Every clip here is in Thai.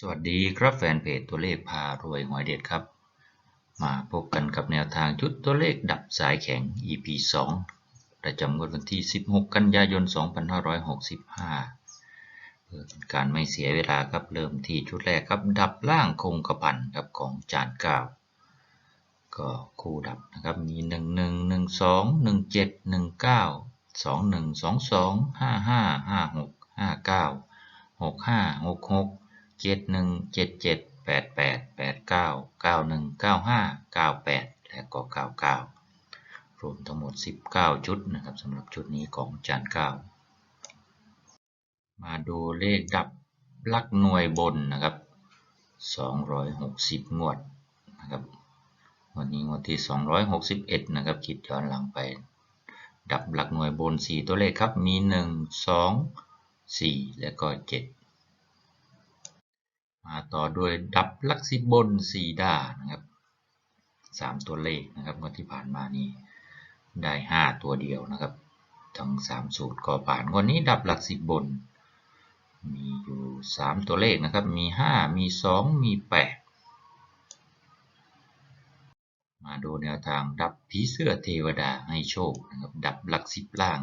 สวัสดีครับแฟนเพจตัวเลขพารวยหวยเด็ดครับ มาพบกันกับแนวทางชุดตัวเลขดับสายแข็ง EP 2 ประจำวันที่ 16 กันยายน 2565 เพื่อเป็นการไม่เสียเวลาครับเริ่มที่ชุดแรกครับ ดับล่างคงกระพันครับของจานเก้าก็คู่ดับนะครับมี 1 1 1 2 1 7 1 9 2 1 2 2 5 5 5 6 5 9 6 5 6 6 เจ็ดหนึ่งเจ็ดเจ็ดแปดแปดแปดเก้าเก้าหนึ่งเก้าห้าเก้าแปดและก็เก้าเก้ารวมทั้งหมดสิบเก้าชุดนะครับสำหรับชุดนี้ของจานเก้ามาดูเลขดับลักหน่วยบนนะครับสองร้อยหกสิบงวดนะครับวันนี้งวดที่สองร้อยหกสิบเอ็ดนะครับ คิดย้อนหลังไป ดับหลักหน่วยบนสี่ตัวเลขครับ มีหนึ่งสองสี่และก็เจ็ด มาต่อด้วยดับลักซิบนสีดานะครับสามตัวเลขนะครับเมื่อที่ผ่านมานี้ได้ห้าตัวเดียวนะครับ ทั้งสามสูตรก็ผ่านวันนี้ดับหลักสิบบน มีอยู่สามตัวเลขนะครับ มีห้ามีสองมีแปดมาดูแนวทางดับผีเสื้อเทวดาให้โชคนะครับ ดับหลักสิบล่าง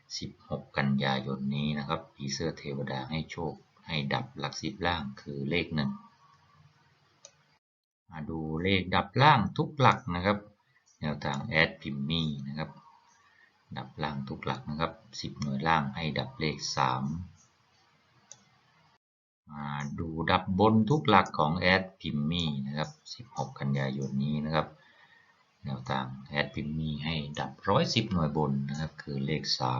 16 กันยายนนี้นะครับผีเสื้อเทวดาให้โชค ให้ดับหลักสิบล่างคือเลขหนึ่งมาดูเลขดับล่างทุกหลักนะครับ แนวทางแอดพิมมี่นะครับ ดับล่างทุกหลักนะครับสิบหน่วยล่างให้ดับเลขสามมาดูดับบนทุกหลักของแอดพิมมี่นะครับ 16 กันยายนนี้นะครับ แนวทางแอดพิมมี่ให้ดับร้อยสิบหน่วยบนนะครับ คือเลขสา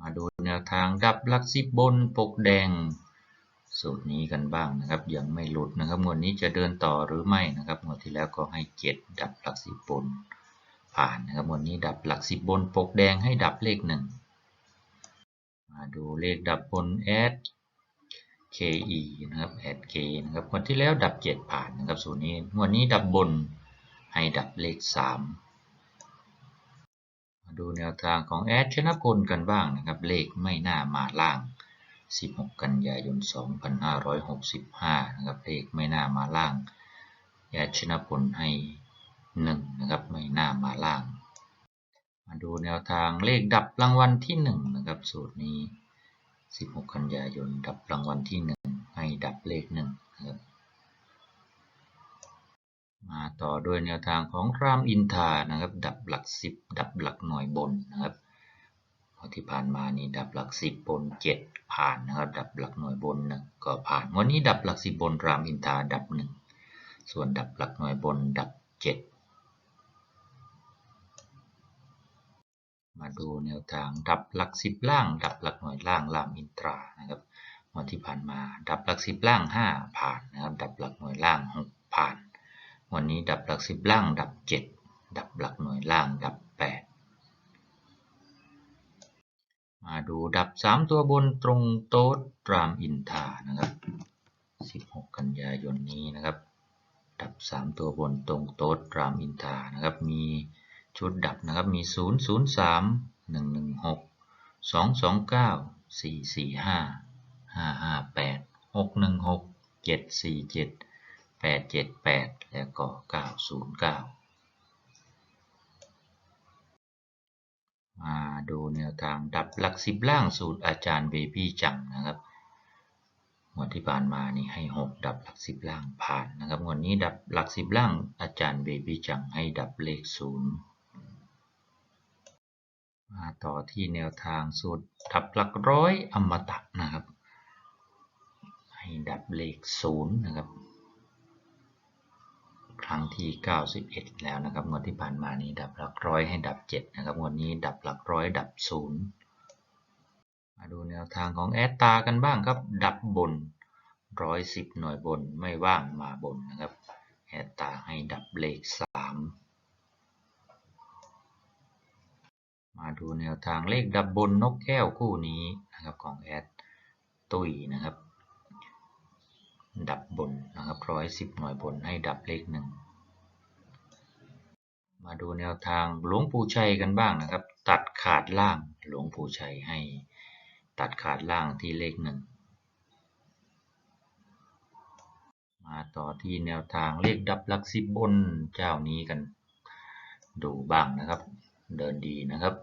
มาดูแนวทางดับหลักสิบบนปกแดง สูตรนี้กันบ้างนะครับ ยังไม่หลุดนะครับงวดนี้จะเดินต่อหรือไม่นะครับงวดที่แล้วก็ให้เจ็ดดับหลักสิบบน ผ่านนะครับงวดนี้ดับหลักสิบบนปกแดงให้ดับเลขหนึ่งมาดูเลขดับบนแอด KE นะครับแอด K นะครับงวดที่แล้วดับเจ็ดผ่านนะครับสูตรนี้งวดนี้ดับบนให้ดับเลขสาม ดูแนวทางของแอดชนะพลกันบ้างนะครับ เลขไม่น่ามาล่าง 16 กันยายน 2565 นะครับ เลขไม่น่ามาล่าง แอดชนะพลให้ 1 นะครับ ไม่น่ามาล่าง มาดูแนวทางเลขดับรางวัลที่ 1 นะครับ สูตรนี้ 16 กันยายน ดับรางวัลที่ 1 ให้ดับเลข1นะครับ มาต่อด้วยแนวทางของรามอินทานะครับ ดับหลักสิบดับหลักหน่วยบนนะครับที่ผ่านมานี่ดับหลักสิบบนเจ็ดผ่านนะครับ ดับหลักหน่วยบนนึ่งก็ผ่านวันนี้ดับหลักสิบบนรามอินทาดับหนึ่งส่วนดับหลักหน่วยบนดับเจ็ดมาดูแนวทางดับหลักสิบล่าง ดับหลักหน่วยล่างรามอินทรานะครับวันที่ผ่านมา ดับหลักสิบล่างห้าผ่านนะครับ ดับหลักหน่วยล่างหกผ่าน วันนี้ดับหลักสิบล่างดับเจ็ดดับหลักหน่วยล่างดับแปดมาดูดับสามตัวบนตรงโต๊ดรามอินทานะครับสิบหกกันยายนนี้นะครับ ดับสามตัวบนตรงโต๊ดรามอินทานะครับ มีชุดดับนะครับ มีศูนย์ศูนย์สามหนึ่งหนึ่งหกสองสองเก้าสี่สี่ห้าห้าห้าแปดหกหนึ่งหกเจ็ดสี่เจ็ด 878 แล้วก็ 909 มาดูแนวทางดับหลักสิบล่างสูตรอาจารย์เบบี้จังนะครับวันที่ผ่านมานี่ให้ 6 ดับหลักสิบล่างผ่านนะครับวันนี้ดับหลักสิบล่างอาจารย์เบบี้จังให้ดับเลขศูนย์มาต่อที่แนวทางสูตรดับหลักร้อยอมตะนะครับ ให้ดับเลขศูนย์นะครับ ครั้งที่ 91 แล้วนะครับงวดที่ผ่านมานี้ดับหลักร้อยให้ดับ 7 นะครับงวดนี้ดับหลักร้อยดับ 0 มาดูแนวทางของแอตตากันบ้างครับ ดับบน 110 หน่วยบนไม่ว่างมาบนนะครับแอตตาให้ดับเลข 3 มาดูแนวทางเลขดับบนนกแก้วคู่นี้นะครับของแอดตุยนะครับ ดับบนนะครับร้อยสิบหน่วยบนให้ดับเลขหนึ่งมาดูแนวทางหลวงปู่ชัยกันบ้างนะครับ ตัดขาดล่างหลวงปู่ชัยให้ตัดขาดล่างที่เลขหนึ่งมาต่อที่แนวทางเลขดับหลักสิบบนเจ้านี้กัน ดูบ้างนะครับ เดินดีนะครับ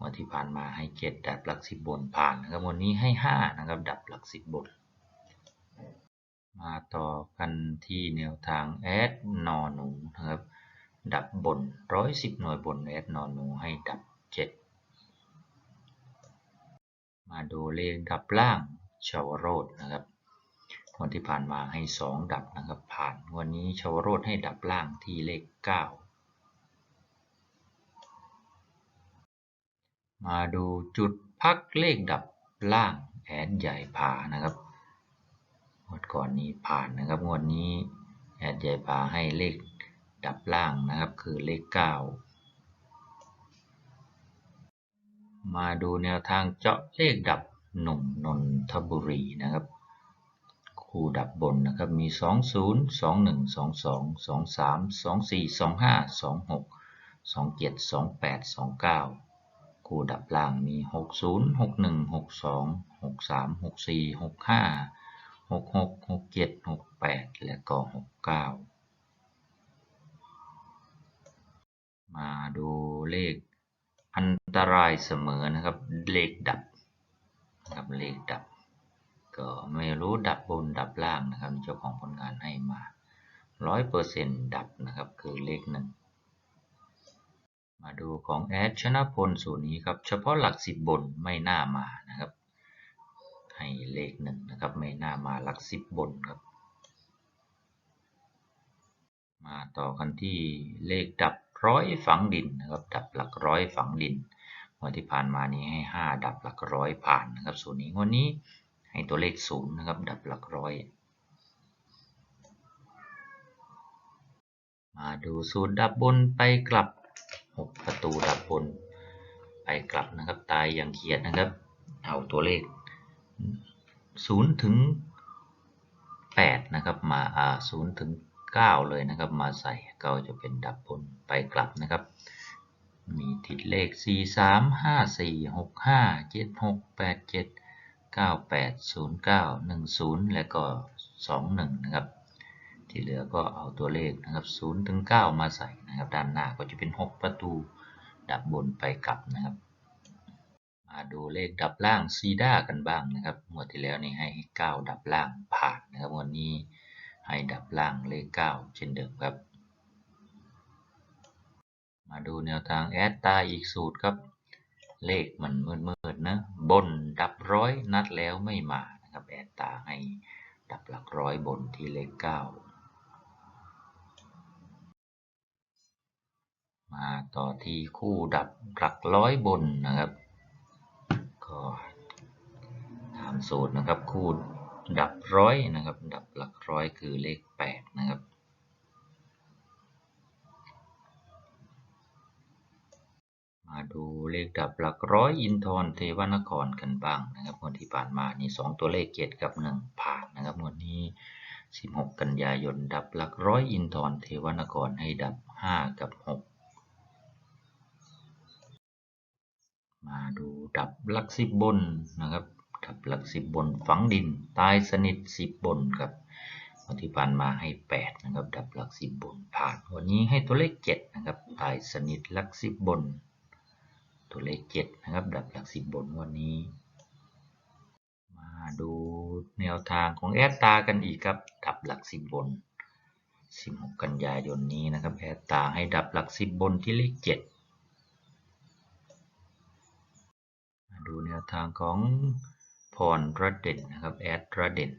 วันที่ผ่านมาให้เจ็ดดับหลักสิบบนผ่านนะครับวันนี้ให้ห้านะครับ ดับหลักสิบบน มาต่อกันที่แนวทางแอดนอหนูนะครับ ดับบนร้อยสิบหน่วยบนแอดนอหนูให้ดับเจ็ดมาดูเลขดับล่างชาวโรดนะครับวันที่ผ่านมาให้สองดับนะครับ ผ่านวันนี้ชาวโรดให้ดับล่างที่เลขเก้ามาดูจุดพักเลขดับล่างแอดใหญ่ผ่านะครับ งวดก่อนนี้ผ่านนะครับ งวดนี้แอดใหญ่ผ่าให้เลขดับล่างนะครับ คือเลขเก้ามาดูแนวทางเจาะเลขดับหนุ่มนนทบุรีนะครับ คู่ดับบนนะครับมี 2 0 2 1 2 2 2 3 2 4 2 5 2 6 2 7 2 8 2 9 คู่ดับล่างมี 6 0 6 1 62 63 64 65 6 2 6 3 6 4 6 5 6 6 6 7 6 8และก็6 9มาดูเลขอันตรายเสมอนะครับ เลขดับนะครับเลขดับ ก็ไม่รู้ดับบนดับล่างนะครับเจ้าของผลงานให้มาร้อยเปอร์เซ็นต์ดับนะครับคือเลขหนึ่งมาดูของแอดชนะพลสูตรนี้ครับ เฉพาะหลักสิบบนไม่น่ามานะครับ เลขหนึ่งนะครับ ไม่น่ามาหลักสิบบนครับ มาต่อกันที่เลขดับร้อยฝังดินนะครับ ดับหลักร้อยฝังดินวันที่ผ่านมานี้ให้ห้าดับหลักร้อยผ่านนะครับส่วนนี้วันนี้ให้ตัวเลขศูนย์นะครับ ดับหลักร้อย มาดูสูตรดับบนไปกลับ 6 ประตูดับบนไปกลับนะครับ ตายอย่างเขียดนะครับ เอาตัวเลข 0ถึง8นะครับมาอ่า0ถึง 9 เลยนะครับ มาใส่ก็จะเป็นดับบนไปกลับนะครับ มีทิศเลข 4 3 5 4 6 5 7 6 8 7 980910 และก็ 21 นะครับ ที่เหลือก็เอาตัวเลขนะครับ0ถึง 9 มาใส่นะครับ ด้านหน้าก็จะเป็น 6 ประตูดับบนไปกลับนะครับ มาดูเลขดับล่างซีด้ากันบ้างนะครับงวดที่แล้วนี่ให้9ดับล่างผ่านนะครับวันนี้ให้ดับล่างเลข 9 เช่นเดิมครับ มาดูแนวทางแอดตาอีกสูตรครับ เลขมันมืดๆนะบนดับร้อยนัดแล้วไม่มานะครับแอดตาให้ดับหลักร้อยบนที่เลขเก้ามาต่อที่คู่ดับหลักร้อยบนนะครับ ก็ตาม สูตรนะครับ คู่ดับร้อยนะครับ ดับหลักร้อยคือเลขแปดนะครับมาดูเลขดับหลักร้อยอินทรเทวนครกันบ้างนะครับวันที่ผ่านมานี่สองตัวเลขเจ็ดกับหนึ่งผ่านนะครับวันนี้ 16 กันยายนดับหลักร้อยอินทรเทวนครให้ดับ 5 กับ 6 มาดูดับหลักสิบบนนะครับ ดับหลักสิบบนฝังดิน ตายสนิทสิบบนครับวันที่ผ่านมาให้ 8 นะครับ ดับหลักสิบบนผ่าน วันนี้ให้ตัวเลข 7 นะครับ ตายสนิทหลักสิบบน ตัวเลข 7 นะครับ ดับหลักสิบบนวันนี้ มาดูแนวทางของแอดตากันอีกครับ ดับหลักสิบบน 16 กันยายนนี้นะครับ แอดตาให้ดับหลักสิบบนที่เลข 7 มาดูแนวทางของ พรระเด่นนะครับแอดระเด่น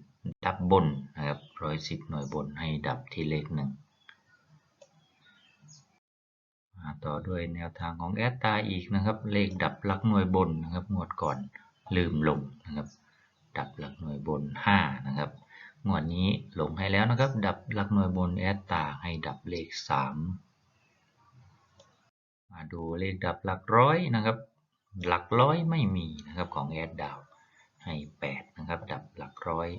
ดับบนนะครับร้อยสิบหน่วยบนให้ดับที่เลขหนึ่งมาต่อด้วยแนวทางของแอดตาอีกนะครับ เลขดับหลักหน่วยบนนะครับงวดก่อนลืมลงนะครับ ดับหลักหน่วยบน 5 นะครับงวดนี้ลงให้แล้วนะครับ ดับหลักหน่วยบนแอดตาให้ดับเลข 3 มาดูเลขดับหลักร้อยนะครับ หลักร้อยไม่มีนะครับของแอดดาว ให้ 8 นะครับ ดับหลักร้อย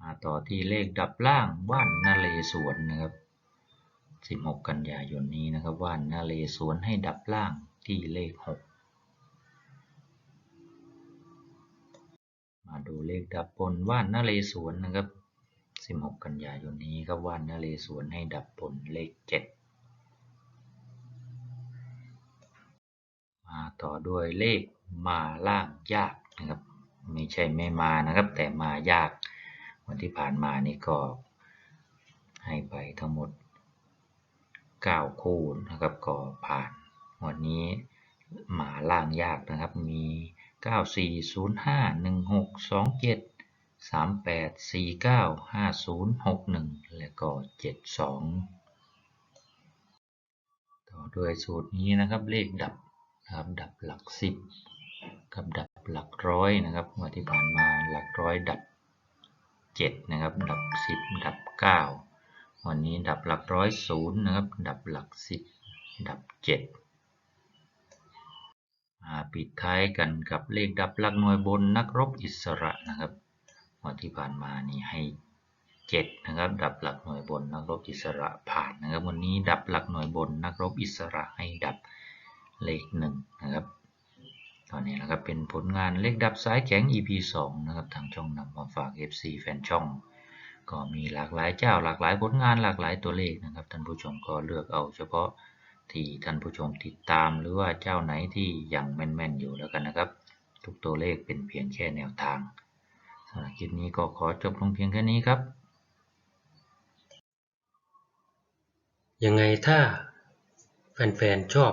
มาต่อที่เลขดับล่างว่านนาเลสวนนะครับ 16 กันยายนนี้นะครับว่านนาเลสวนให้ดับล่างที่เลข 6มมาดูเลขดับบนว่านนาเรศวรนะครับ 16 กันยายนนี้ครับว่านนาเรศวรให้ดับบนเลข 7 มา ต่อด้วยเลขมาล่างยากนะครับ ไม่ใช่ไม่มานะครับ แต่มายาก วันที่ผ่านมานี่ก็ให้ไปทั้งหมด 9 คู่นะครับก็ผ่านวันนี้มาล่างยากนะครับ มี 9405 1627 3849 5061 และก็ 72 ต่อด้วยสูตรนี้นะครับเลขดับ นะครับดับหลัก10กับดับหลักร้อยนะครับวันที่ผ่านมาหลักร้อยดับ7นะครับดับ10ดับ9วันนี้ดับหลักร้อยศูนย์นะครับดับหลัก10ดับ7มาปิดท้ายกันกับเลขดับหลักหน่วยบนนักรบอิสระนะครับวันที่ผ่านมานี่ให้7นะครับดับหลักหน่วยบนนักรบอิสระผ่านนะครับวันนี้ดับหลักหน่วยบนนักรบอิสระให้ดับ เลขหนึ่งนะครับตอนนี้นะครับเป็นผลงานเลขดับสายแข็ง EP 2นะครับทางช่องนำมาฝาก FC แฟนช่อง ก็มีหลากหลายเจ้าหลากหลายผลงานหลากหลายตัวเลขนะครับท่านผู้ชมก็เลือกเอาเฉพาะที่ท่านผู้ชมติดตามหรือว่าเจ้าไหนที่ยังแม่นๆอยู่แล้วกันนะครับ ทุกตัวเลขเป็นเพียงแค่แนวทางสำหรับคลิปนี้ก็ขอจบลงเพียงแค่นี้ครับ ยังไงถ้าแฟนๆชอบ